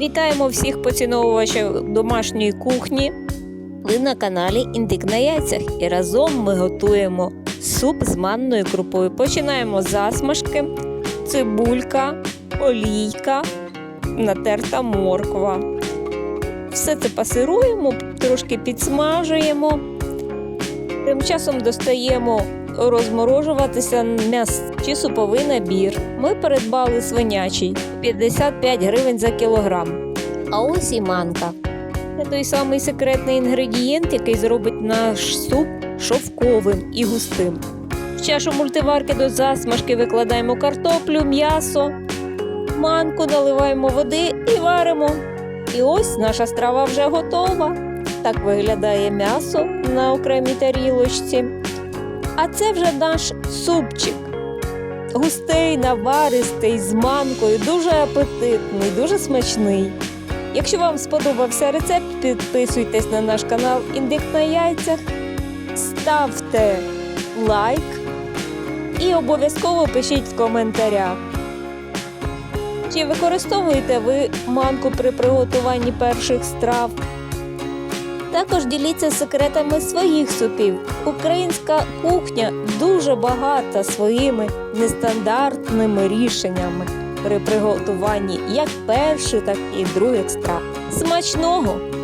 Вітаємо всіх поціновувачів домашньої кухні. Ви на каналі Індик на яйцях і разом ми готуємо суп з манною крупою. Починаємо з засмажки, цибулька, олійка, натерта морква. Все це пасируємо, трошки підсмажуємо. Тим часом достаємо розморожуватися м'яс чи суповий набір. Ми придбали свинячий 55 гривень за кілограм. А ось і манка. Це той самий секретний інгредієнт, який зробить наш суп шовковим і густим. В чашу мультиварки до засмажки викладаємо картоплю, м'ясо, манку наливаємо води і варимо. І ось наша страва вже готова. Так виглядає м'ясо на окремій тарілочці. А це вже наш супчик. Густий, наваристий, з манкою, дуже апетитний, дуже смачний. Якщо вам сподобався рецепт, підписуйтесь на наш канал Індик на яйцях, ставте лайк і обов'язково пишіть в коментарях. Чи використовуєте ви манку при приготуванні перших страв? Також діліться секретами своїх супів. Українська кухня дуже багата своїми нестандартними рішеннями при приготуванні як перших, так і других страв. Смачного!